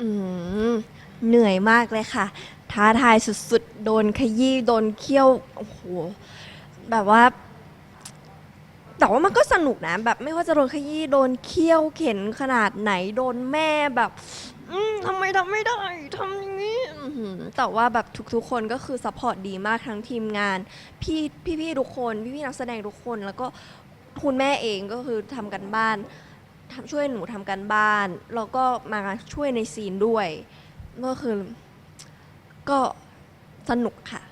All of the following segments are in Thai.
อืมเหนื่อยมากเลยค่ะ ท้าทายสุดๆ โดนขยี้โดนเคี่ยวโอ้โหแบบว่า แต่ว่ามันก็สนุกนะ แบบไม่ว่าจะโดนขยี้โดนเคี่ยวเข็นขนาดไหนโดนแม่แบบ อืมทำไมทำไม่ได้ทำอย่างนี้อื้อหือแต่ว่าแบบทุกๆคนก็คือซัพพอร์ตดีมากทั้งทีมงาน พี่พี่ๆทุกคน พี่ๆนักแสดงทุกคนแล้วก็คุณแม่เองก็คือทำกันบ้าน ทำช่วยหนูทำกันบ้านแล้วก็มาช่วยในซีนด้วย ก็คือก็สนุกค่ะ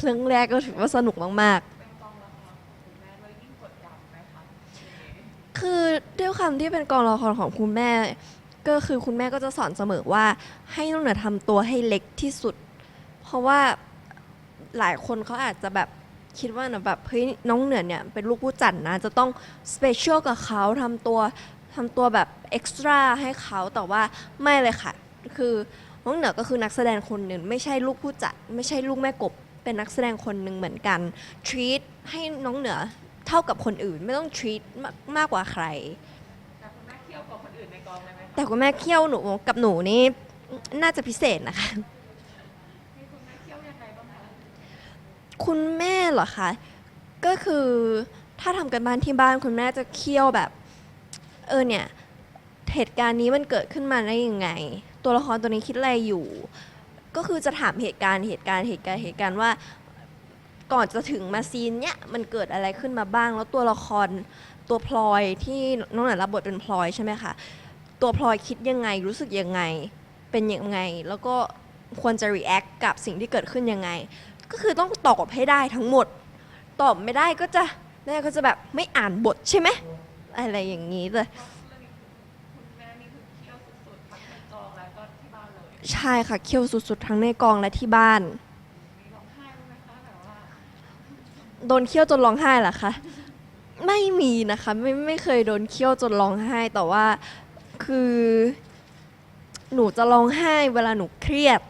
เรื่องแรกก็ถือว่าสนุกมากๆ คือด้วยความที่เป็นกองละครของคุณแม่ ก็คือคุณแม่ก็จะสอนเสมอว่าให้น้องเหนือทำตัวให้เล็กที่สุด เพราะว่าหลายคนเขาอาจจะแบบคิดว่านะแบบเฮ้ยน้องเหนือเนี่ยเป็นลูกผู้จัดนะ จะต้องสเปเชียลกับเขาทำตัว ทำตัวแบบเอ็กซ์ตร้าให้เขาแต่ว่าไม่เลยค่ะ คือน้องเหนือก็คือนักแสดงคนหนึ่ง ไม่ใช่ลูกผู้จัด ไม่ใช่ลูกแม่กบ เป็นนักแสดงคนหนึ่งเหมือนกัน treat ให้น้องเหนือเท่ากับคนอื่น ไม่ต้อง treat มากมากกว่าใคร แต่คุณแม่เที่ยวกว่าคนอื่นในกองเลยไหมคะแต่คุณแม่เคี่ยวหนูกับหนูนี่น่าจะพิเศษนะคะ มีคุณแม่เที่ยวยังไงบ้างคะคุณแม่เหรอคะ ก็คือถ้าทำกันบ้านที่บ้านคุณแม่จะเคี่ยวแบบ เออเนี่ยเหตุการณ์นี้มันเกิดขึ้นมาได้ยังไง ตัวละครตัวนี้คิดอะไรอยู่ ก็คือจะถามเหตุการณ์เหตุการณ์เหตุการณ์เหตุการณ์ว่า ก่อนจะถึงมาซีนเนี้ยมันเกิดอะไรขึ้นมาบ้าง แล้วตัวละครตัวพลอยที่น้องหน่อยรับบทเป็นพลอยใช่ไหมคะตัวพลอยคิดยังไงรู้สึกยังไงเป็นยังไง แล้วก็ควรจะ react กับสิ่งที่เกิดขึ้นยังไง ก็คือต้องตอบให้ได้ทั้งหมด ตอบไม่ได้ก็จะแม่ก็จะแบบไม่อ่านบทใช่ไหม อะไรอย่างนี้เลยเรื่องนี้คุณแม่นี่คือเที่ยวสุดๆทั้งในกองแล้วก็ที่บ้านเลยใช่ค่ะเคี่ยวสุดๆ ทั้งในกองและที่บ้านมีร้องไห้บ้างไหมคะแบบว่าโดนเคี่ยวจนร้องไห้เหรอคะ ไม่มีนะคะไม่ไม่เคยโดนเคี่ยวจนร้องไห้แต่ว่าคือ หนูจะร้องไห้เวลาหนูเครียด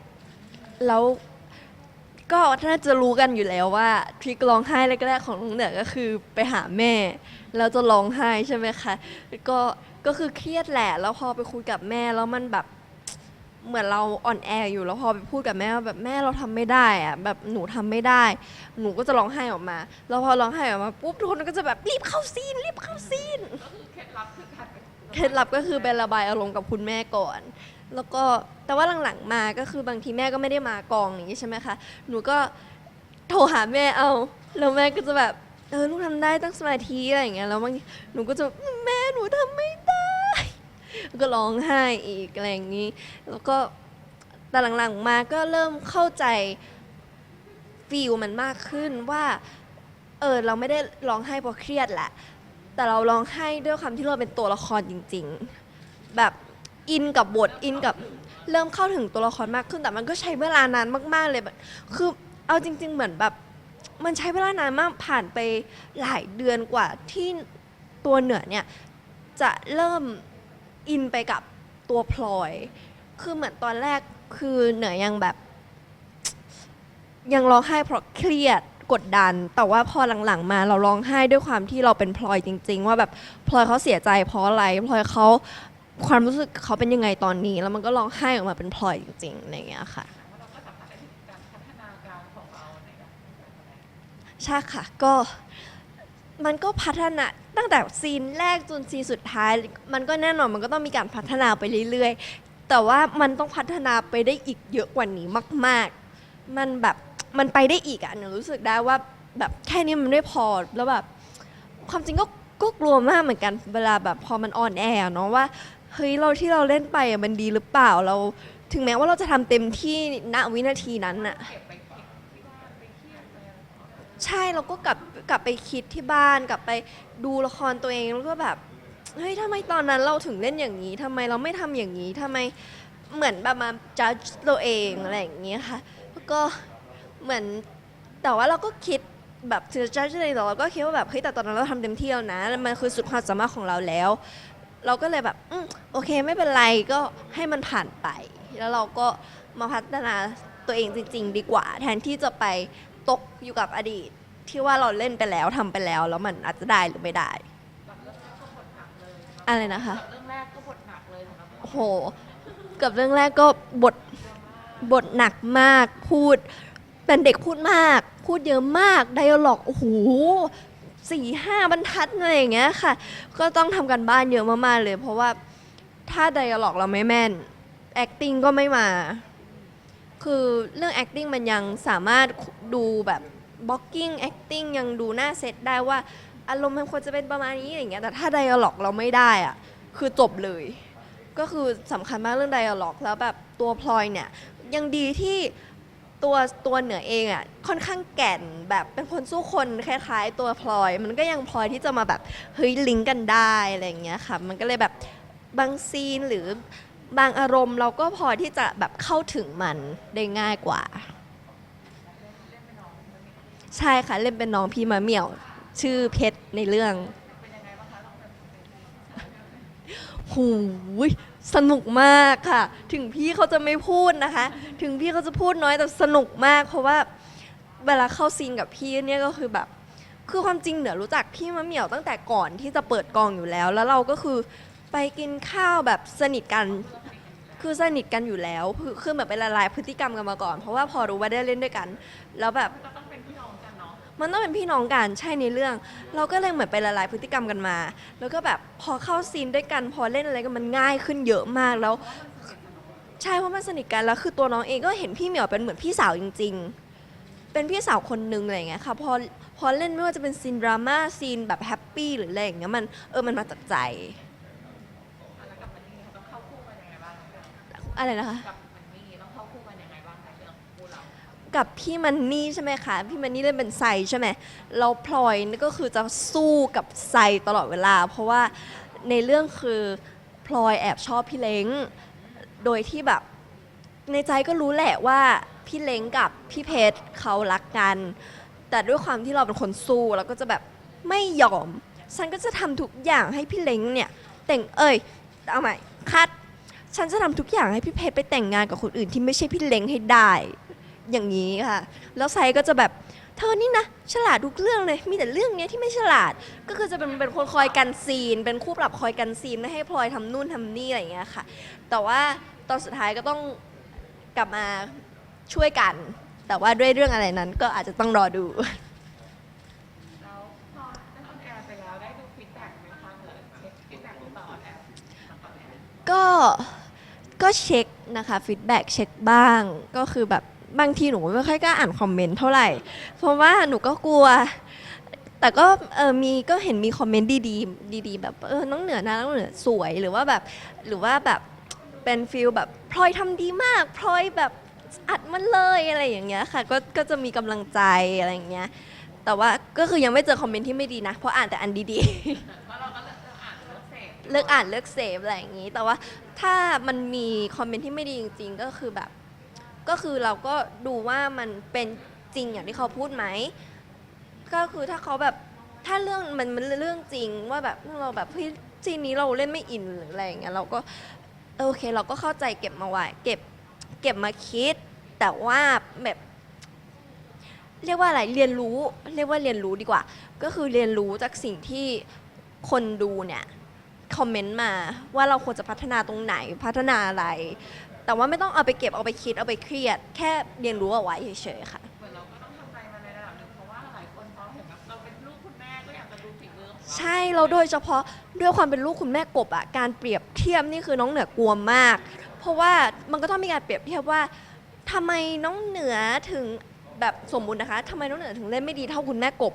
แล้ว ก็น่าจะรู้กันอยู่แล้วว่าทริคร้องไห้แรกๆของน้องเหนือก็คือไปหาแม่แล้วจะร้องไห้ใช่ไหมคะก็ก็คือเครียดแหละแล้วพอไปคุยกับแม่แล้วมันแบบเหมือนเราอ่อนแออยู่แล้วพอไปพูดกับแม่ว่าแบบแม่เราทำไม่ได้อะแบบหนูทำไม่ได้ หนูก็จะร้องไห้ออกมา แล้วพอร้องไห้ออกมาปุ๊บทุกคนก็จะแบบรีบเข้าซีนรีบเข้าซีนก็คือเคล็ดลับคือการเป็นเคล็ดลับก็คือไประบายอารมณ์กับคุณแม่ก่อน แล้วก็แต่ว่าหลังๆมาก็คือบางทีแม่ก็ไม่ได้มากองอย่างนี้ใช่ไหมคะ หนูก็โทรหาแม่เอา แล้วแม่ก็จะแบบเออลูกทำได้ตั้งสมาธิอะไรอย่างเงี้ยแล้วบางทีหนูก็จะแม่หนูทำไม่ได้ก็ร้องไห้อีกอะไรอย่างนี้ แล้วก็แต่หลังๆมาก็เริ่มเข้าใจฟีลมันมากขึ้นว่าเออเราไม่ได้ร้องไห้เพราะเครียดแหละ แต่เราร้องไห้ด้วยความที่เราเป็นตัวละครจริง ๆ แบบ อินกับบทอินกับเริ่มเข้าถึงตัวละครมากขึ้นแต่มันก็ใช้เวลานานมากๆเลยแบบคือเอาจริง ๆ เหมือนแบบ มันใช้เวลานานมากผ่านไปหลายเดือนกว่าที่ตัวเหนือเนี่ยจะเริ่มอินไปกับตัวพลอย คือเหมือนตอนแรกคือเหนือยังแบบ ยังร้องไห้เพราะเครียดกดดัน แต่ว่าพอหลังๆ มาเราร้องไห้ด้วยความที่เราเป็นพลอยจริง ๆ ว่าแบบพลอยเขาเสียใจเพราะอะไรพลอยเขา ความรู้สึกเขาเป็นยังไงตอนนี้ แล้วมันก็ร้องไห้ออกมาเป็นพลอยจริงๆอะไรอย่างเงี้ยค่ะในการเป็นแสดงใช่ค่ะก็มันก็พัฒนาตั้งแต่ซีนแรกจนซีนสุดท้าย มันก็แน่นอนมันก็ต้องมีการพัฒนาไปเรื่อยๆ แต่ว่ามันต้องพัฒนาไปได้อีกเยอะกว่านี้มาก ๆ มันแบบมันไปได้อีกอะหนูรู้สึกได้ว่าแบบแค่นี้มันไม่พอแล้วแบบความจริงก็ก็กลัวมากเหมือนกันเวลาแบบพอมันออนแอร์เนาะว่า เฮ้ยเราที่เราเล่นไปอะมันดีหรือเปล่าเรา ถึงแม้ว่าเราจะทำเต็มที่ณวินาทีนั้นอะเก็บไปคิดที่บ้านไปเครียดไปอะใช่เราก็กลับกลับไปคิดที่บ้านกลับไปดูละครตัวเองแล้วก็แบบเฮ้ยทำไมตอนนั้นเราถึงเล่นอย่างนี้ทำไมเราไม่ทำอย่างนี้ทำไมเหมือนแบบมาจัดตัวเองอะไรอย่างเงี้ยค่ะแล้วก็เหมือนแต่ว่าเราก็คิดแบบถึงจะจัดตัวเองแต่เราก็คิดว่าแบบเฮ้ยแต่ตอนนั้นเราทำเต็มที่แล้วนะมันคือสุดความสามารถของเราแล้ว เราก็เลยแบบอืมโอเคไม่เป็นไรก็ให้มันผ่านไป แล้วเราก็มาพัฒนาตัวเองจริง ๆ ดีกว่า แทนที่จะไปตกอยู่กับอดีต ที่ว่าเราเล่นไปแล้วทำไปแล้ว แล้วมันอาจจะได้หรือไม่ได้แบบเรื่องแรกก็บทหนักเลยอะไรนะคะเรื่องแรกก็บทหนักเลยสำหรับโอ้โหกับเรื่องแรกก็บทบทหนักมากพูดเป็นเด็กพูดมาก พูดเยอะมากไดอะล็อกโอ้โห สี่ห้าบรรทัดอะไรอย่างเงี้ยค่ะ ก็ต้องทำกันบ้านเยอะมากๆเลย เพราะว่าถ้าไดอะล็อกเราไม่แม่น acting ก็ไม่มา คือเรื่อง acting มันยังสามารถดูแบบ blocking acting ยังดูหน้าเซตได้ว่าอารมณ์มันควรจะเป็นประมาณนี้อย่างเงี้ยแต่ถ้าไดอะล็อกเราไม่ได้อะคือจบเลย ก็คือสำคัญมากเรื่องไดอะล็อกแล้วแบบตัวพลอยเนี่ยยังดีที่ ตัวตัวเหนือเองอะ่ะค่อนข้างแก่นแบบเป็นคนสู้คนคล้าย ๆ ตัวพลอย มันก็ยังพลอยที่จะมาแบบเฮ้ยลิงก์กันได้อะไรอย่างเงี้ยค่ะมันก็เลยแบบบางซีนหรือบางอารมณ์เราก็พอที่จะแบบเข้าถึงมันได้ง่ายกว่า ใช่ค่ะ เล่นเป็นน้องพี่มะเหมี่ยว ชื่อเพชรในเรื่องหูย สนุกมากค่ะ ถึงพี่เขาจะไม่พูดนะคะ ถึงพี่เขาจะพูดน้อยแต่สนุกมาก เพราะว่าเวลาเข้าซีนกับพี่เนี่ยก็คือแบบ คือความจริงเหนือรู้จักพี่มะเหมี่ยวตั้งแต่ก่อนที่จะเปิดกองอยู่แล้ว แล้วเราก็คือไปกินข้าวแบบสนิทกันคือสนิทกันอยู่แล้วคือคือแบบเป็นละลายพฤติกรรมกันมาก่อน เพราะว่าพอรู้ว่าได้เล่นด้วยกัน แล้วแบบ มันต้องเป็นพี่น้องกันใช่ในเรื่อง เราก็เลยเหมือนไปละลายพฤติกรรมกันมา แล้วก็แบบพอเข้าซีนด้วยกัน พอเล่นอะไรกันมันง่ายขึ้นเยอะมากแล้ว ใช่เพราะมันสนิทกันแล้วคือตัวน้องเองก็เห็นพี่เหมียวเป็นเหมือนพี่สาวจริง ๆ เป็นพี่สาวคนนึงอะไรอย่างเงี้ยค่ะพอพอเล่นไม่ว่าจะเป็นซีนดราม่าซีนแบบแฮปปี้หรืออะไรอย่างเงี้ยมันเออมันมาจากใจองเข้าคู่กันยังไงบ้างเรื่องอะไรนะคะ กับ กับพี่มันนี่ใช่ไหมคะ พี่มันนี่เล่นเป็นไซใช่ไหมเราพลอยนี่ก็คือจะสู้กับไซตลอดเวลา เพราะว่าในเรื่องคือพลอยแอบชอบพี่เล้ง โดยที่แบบในใจก็รู้แหละว่าพี่เล้งกับพี่เพชรเขารักกัน แต่ด้วยความที่เราเป็นคนสู้เราก็จะแบบไม่ยอม ฉันก็จะทำทุกอย่างให้พี่เล้งเนี่ยแต่งเอ้ยเอาใหม่คัด ฉันจะทำทุกอย่างให้พี่เพชรไปแต่งงานกับคนอื่นที่ไม่ใช่พี่เล้งให้ได้ อย่างนี้ค่ะ แล้วไซก็จะแบบเธอนี่นะฉลาดทุกเรื่องเลย มีแต่เรื่องเนี้ยที่ไม่ฉลาด ก็คือจะเป็นเป็นคนคอยกันซีน เป็นคู่ปรับคอยกันซีนไม่ให้พลอยทำนู่นทำนี่อะไรอย่างเงี้ยค่ะ แต่ว่าตอนสุดท้ายก็ต้องกลับมาช่วยกัน แต่ว่าด้วยเรื่องอะไรนั้นก็อาจจะต้องรอดู แล้วพอได้ออนแอร์ไปแล้วได้ดูฟีดแบ็กไหมคะหรือเช็คฟีดแบ็กหรือเปล่าออนแอร์หลังออนแอร์ก็ก็เช็คนะคะฟีดแบ็กเช็คบ้างก็คือแบบ บางทีหนูไม่ค่อยกล้าอ่านคอมเมนต์เท่าไหร่ เพราะว่าหนูก็กลัว แต่ก็เออมีก็เห็นมีคอมเมนต์ดีๆดีๆแบบเออน้องเหนือนะน้องเหนือสวยหรือว่าแบบหรือว่าแบบเป็นฟิลแบบพลอยทำดีมากพลอยแบบอัดมันเลยอะไรอย่างเงี้ยค่ะ ก็ก็จะมีกำลังใจอะไรอย่างเงี้ย แต่ว่าก็คือยังไม่เจอคอมเมนต์ที่ไม่ดีนะ เพราะอ่านแต่อันดีๆเพราะเราก็เลือกอ่านเลือกเสพเลิกอ่านเลิกเสพอะไรอย่างนี้ แต่ว่าถ้ามันมีคอมเมนต์ที่ไม่ดีจริง ๆ ก็คือแบบ ก็คือเราก็ดูว่ามันเป็นจริงอย่างที่เขาพูดไหม ก็คือถ้าเขาแบบถ้าเรื่องมันมันเรื่องจริงว่าแบบเราแบบเฮ้ยซีนนี้เราเล่นไม่อินหรืออะไรอย่างเงี้ยเราก็โอเคเราก็เข้าใจเก็บมาไว้เก็บเก็บมาคิด แต่ว่าแบบเรียกว่าอะไรเรียนรู้เรียกว่าเรียนรู้ดีกว่า ก็คือเรียนรู้จากสิ่งที่คนดูเนี่ยคอมเมนต์มาว่าเราควรจะพัฒนาตรงไหนพัฒนาอะไร แต่ว่าไม่ต้องเอาไปเก็บเอาไปคิดเอาไปเครียด แค่เรียนรู้เอาไว้เฉยๆค่ะ เหมือนเราก็ต้องทำใจมาในระดับหนึ่งเพราะว่าหลายคนพอเห็นแบบเราเป็นลูกคุณแม่ก็อยากจะดูฝีมือของเราใช่เราโดยเฉพาะด้วยความเป็นลูกคุณแม่กบอะการเปรียบเทียบนี่คือน้องเหนือกลัวมาก เพราะว่ามันก็ต้องมีการเปรียบเทียบว่าทำไมน้องเหนือถึงแบบสมมุตินะคะทำไมน้องเหนือถึงเล่นไม่ดีเท่าคุณแม่กบ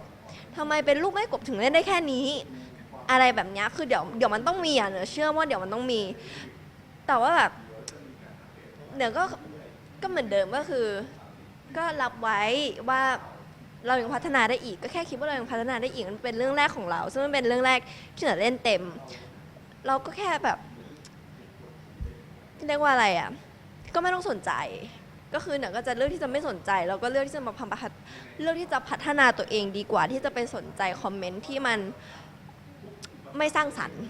ทำไมเป็นลูกแม่กบถึงเล่นได้แค่นี้ อะไรแบบเนี้ยคือเดี๋ยวเดี๋ยวมันต้องมีอะเหนือเชื่อว่าเดี๋ยวมันต้องมี แต่ว่าแบบ เหนือก็ก็เหมือนเดิมก็คือ ก็รับไว้ว่าเรายังพัฒนาได้อีกก็แค่คิดว่าเรายังพัฒนาได้อีกมันเป็นเรื่องแรกของเรา ซึ่งมันเป็นเรื่องแรกที่เหนเล่นเต็ม เราก็แค่แบบเรียกว่าอะไรอะก็ไม่ต้องสนใจ ก็คือเหนือก็จะเลือกที่จะไม่สนใจ แล้วก็เลือกที่จะมาพัฒเลือกที่จะพัฒนาตัวเองดีกว่าที่จะไปสนใจคอมเมนต์ที่มันไม่สร้างสรรค์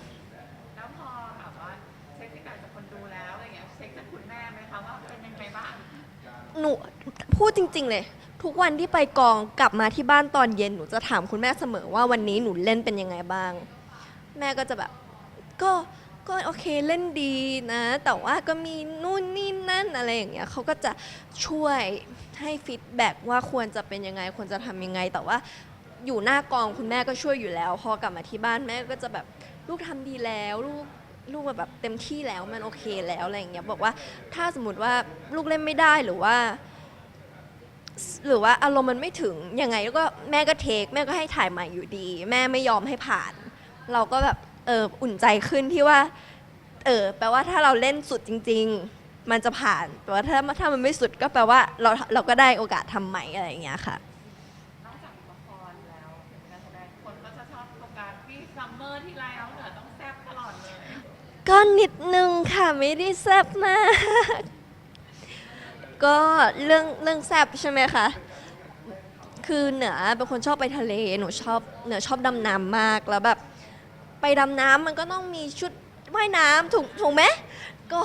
ว่าเป็นยังไงบ้างหนูพูดจริง ๆ เลย ทุกวันที่ไปกองกลับมาที่บ้านตอนเย็นหนูจะถามคุณแม่เสมอว่าวันนี้หนูเล่นเป็นยังไงบ้าง แม่ก็จะแบบก็ก็ก็โอเคเล่นดีนะ แต่ว่าก็มีนู่นนี่นั่นอะไรอย่างเงี้ยเขาก็จะช่วยให้ฟีดแบ็กว่าควรจะเป็นยังไงควรจะทำยังไง แต่ว่าอยู่หน้ากองคุณแม่ก็ช่วยอยู่แล้ว พอกลับมาที่บ้านแม่ก็จะแบบลูกทำดีแล้วลูก ลูกแบบเต็มที่แล้วมันโอเคแล้วอะไรอย่างเงี้ยบอกว่าถ้าสมมติว่าลูกเล่นไม่ได้หรือว่า หรือว่าอารมณ์มันไม่ถึงยังไงแล้วก็แม่ก็เทคแม่ก็ให้ถ่ายใหม่อยู่ดี แม่ไม่ยอมให้ผ่าน เราก็แบบเอออุ่นใจขึ้นที่ว่า เออแปลว่าถ้าเราเล่นสุดจริง ๆ มันจะผ่านแต่ว่าถ้าถ้ามันไม่สุดก็แปลว่าเราเราก็ได้โอกาสทำใหม่อะไรอย่างเงี้ยค่ะ นอกจากละครแล้วเป็นการแสดงคนก็จะชอบโฟกัสที่ซัมเมอร์ที่ไรเอาเห ก็นิดนึงค่ะไม่ได้แซบมาก ก็เรื่องเรื่องแซบใช่ไหมคะ คือเหนือเป็นคนชอบไปทะเลหนูชอบเหนือชอบดำน้ำมากแล้วแบบ ไปดำน้ำมันก็ต้องมีชุดว่ายน้ำถูกถูกไหมก็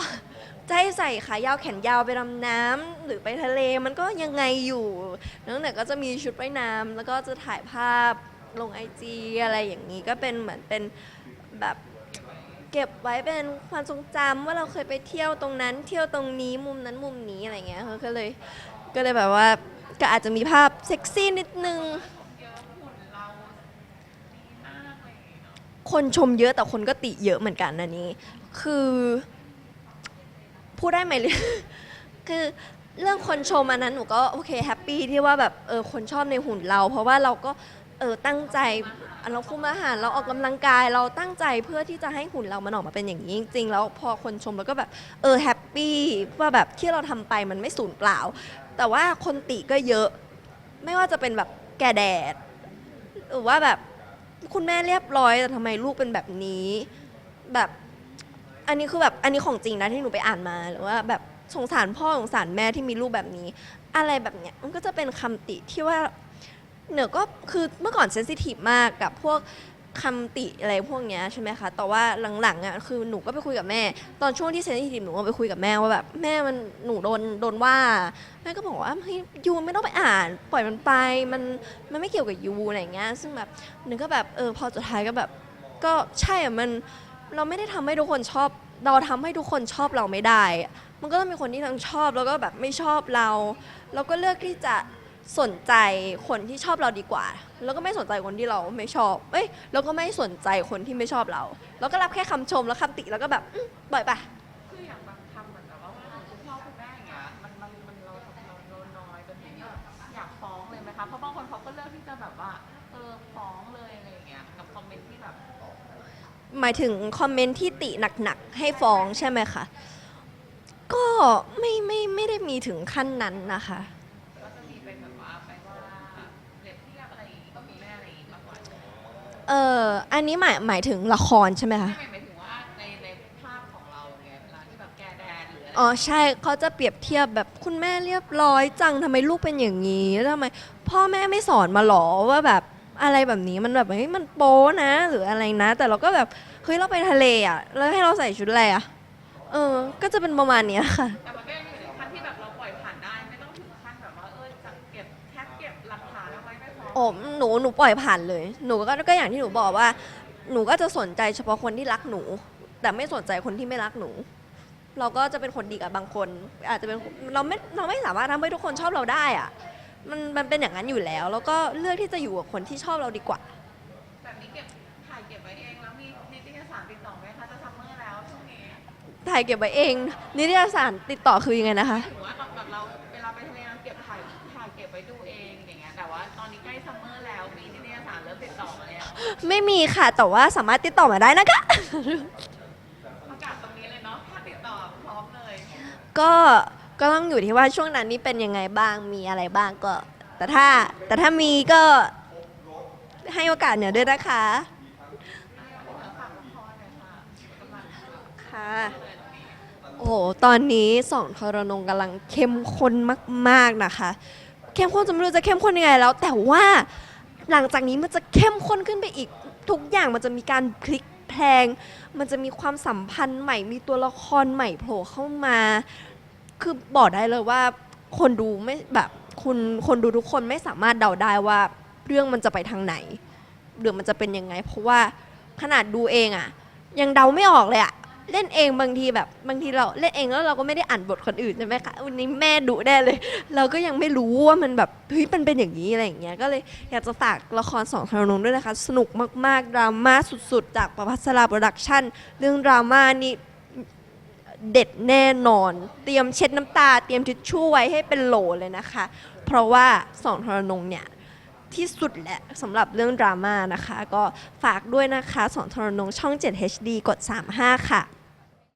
จะให้ใส่ขายาวแขนยาวไปดำน้ำหรือไปทะเลมันก็ยังไงอยู่น้องเหนือก็จะมีชุดว่ายน้ำแล้วก็จะถ่ายภาพลงไอจีอะไรอย่างนี้ก็เป็นเหมือนเป็นแบบ เก็บไว้เป็นความทรงจำว่าเราเคยไปเที่ยวตรงนั้น เที่ยวตรงนี้มุมนั้นมุมนี้อะไรเงี้ยค่ะก็เลยก็เลยแบบว่าก็อาจจะมีภาพเซ็กซี่นิดนึง คนชมเยอะแต่คนก็ติเยอะเหมือนกันอันนี้ คือพูดได้ไหมเลย คือเรื่องคนชมอันนั้นหนูก็โอเคแฮปปี้ที่ว่าแบบเออคนชอบในหุ่นเรา เพราะว่าเราก็เออตั้งใจ เราคุมอาหารเราออกกำลังกายเราตั้งใจเพื่อที่จะให้หุ่นเรามันออกมาเป็นอย่างนี้จริงๆแล้วพอคนชมแล้วก็แบบเออแฮปปี้ว่าแบบที่เราทำไปมันไม่สูญเปล่า แต่ว่าคนติก็เยอะ ไม่ว่าจะเป็นแบบแก่แดด หรือว่าแบบคุณแม่เรียบร้อยแต่ทำไมลูกเป็นแบบนี้แบบอันนี้คือแบบอันนี้ของจริงนะที่หนูไปอ่านมาหรือว่าแบบสงสารพ่อสงสารแม่ที่มีลูกแบบนี้ อะไรแบบเนี้ยมันก็จะเป็นคำติที่ว่า เหนือก็คือเมื่อก่อนเซนซิทีฟมากกับพวกคำติอะไรพวกเนี้ยใช่ไหมคะ แต่ว่าหลังๆอะคือหนูก็ไปคุยกับแม่ ตอนช่วงที่เซนซิทีฟหนูก็ไปคุยกับแม่ว่าแบบแม่มันหนูโดนโดนว่า แม่ก็บอกว่าเฮ้ยยูไม่ต้องไปอ่าน ปล่อยมันไปมันมันไม่เกี่ยวกับยูอะไรอย่างเงี้ยซึ่งแบบหนึงก็แบบเออพอสุดท้ายก็แบบ ก็ใช่อะมันเราไม่ได้ทำให้ทุกคนชอบ เราทำให้ทุกคนชอบเราไม่ได้ มันก็ต้องมีคนที่ทั้งชอบแล้วก็แบบไม่ชอบเรา เราก็เลือกที่จะ สนใจคนที่ชอบเราดีกว่า แล้วก็ไม่สนใจคนที่เราไม่ชอบ เอ้ย แล้วก็ไม่สนใจคนที่ไม่ชอบเรา แล้วก็รับแค่คำชมแล้วคำติแล้วก็แบบอืมปล่อยไปคืออย่างบางคำเหมือนกับว่าของคุณพ่อคุณแม่อย่างเงี้ยมันมันมันเราเราเราน้อยจนที่แบบอยากฟ้องเลยไหมคะ เพราะบางคนเขาก็เลือกที่จะแบบว่าเออฟ้องเลยอะไรอย่างเงี้ยกับคอมเมนต์ที่แบบ หมายถึงคอมเมนต์ที่ติหนักๆให้ฟ้องใช่ไหมคะ ก็ไม่ไม่ไม่ได้มีถึงขั้นนั้นนะคะ เอออันนี้หมายหมายถึงละครใช่ไหมคะ ไม่หมายถึงว่าในในภาพของเราไงเวลาที่แบบแกแดนหรืออะไร อ๋อใช่เขาจะเปรียบเทียบแบบคุณแม่เรียบร้อยจังทำไมลูกเป็นอย่างนี้แล้วทำไม พ่อแม่ไม่สอนมาหรอว่าแบบอะไรแบบนี้มันแบบเฮ้ยมันโป๊นะ หรืออะไรนะ แต่เราก็แบบเฮ้ยเราไปทะเลอะ แล้วให้เราใส่ชุดอะไรอะเออ ก็จะเป็นประมาณเนี้ยค่ะ แต่มันก็ยังอ โอ้หนูหนูปล่อยผ่านเลย หนูก็ก็อย่างที่หนูบอกว่า หนูก็จะสนใจเฉพาะคนที่รักหนู แต่ไม่สนใจคนที่ไม่รักหนู เราก็จะเป็นคนดีกับบางคน อาจจะเป็นเราไม่เราไม่สามารถทำให้ทุกคนชอบเราได้อะมันมันเป็นอย่างนั้นอยู่แล้ว แล้วก็เลือกที่จะอยู่กับคนที่ชอบเราดีกว่า แบบนี้เก็บถ่ายเก็บไว้เองแล้วมีนิตยสารติดต่อไหมคะจะซัมเมอร์แล้วช่วงนี้ถ่ายเก็บไว้เองนิตยสารติดต่อคือยังไงนะคะ ถือว่าแบบเรา บไว้ดูเองอย่างเงี้ยแต่ว่าตอนนี้ใกล้ซัมเมอร์แล้วมีนิตยสารเริ่มติดต่อมาแล้วไม่มีค่ะ แต่ว่าสามารถติดต่อมาได้นะคะ ประกาศตรงนี้เลยเนาะถ้าติดต่อพร้อมเลย ก็ก็ต้องอยู่ที่ว่าช่วงนั้นนี่เป็นยังไงบ้างมีอะไรบ้างก็ แต่ถ้าแต่ถ้ามีก็ให้โอกาสเหนือด้วยนะคะฝากละครหน่อยค่ะกำลังค่ะเลยตรงนี้โอ้โหตอนนี้สองทรนงกำลังเข้มข้นมาก ๆนะคะ เข้มข้นจนไม่รู้จะเข้มข้นยังไงแล้ว แต่ว่าหลังจากนี้มันจะเข้มข้นขึ้นไปอีก ทุกอย่างมันจะมีการพลิกแพลง มันจะมีความสัมพันธ์ใหม่ มีตัวละครใหม่โผล่เข้ามา คือบอกได้เลยว่าคนดูไม่แบบคุณคนดูทุกคนไม่สามารถเดาได้ว่าเรื่องมันจะไปทางไหนเรื่องมันจะเป็นยังไง เพราะว่าขนาดดูเองอะยังเดาไม่ออกเลยอะ เล่นเองบางทีแบบบางทีเราเล่นเองแล้วเราก็ไม่ได้อ่านบทคนอื่นใช่ไหมคะวันนี้แม่ดุแน่เลย เราก็ยังไม่รู้ว่ามันแบบเฮ้ยมันเป็นอย่างนี้อะไรอย่างเงี้ยก็เลยอยากจะฝากละครสองทรนงด้วยนะคะ สนุกมากๆดราม่าสุดๆ จากประพัสราโปรดักชั่นเรื่องดราม่านี่เด็ดแน่นอน เตรียมเช็ดน้ำตา เตรียมทิชชู่ไว้ให้เป็นโหลเลยนะคะ เพราะว่าสองทรนงเนี่ยที่สุดแหละสำหรับเรื่องดราม่านะคะ ก็ฝากด้วยนะคะสอนทรนงช่อง 7 HD กด 35 ค่ะ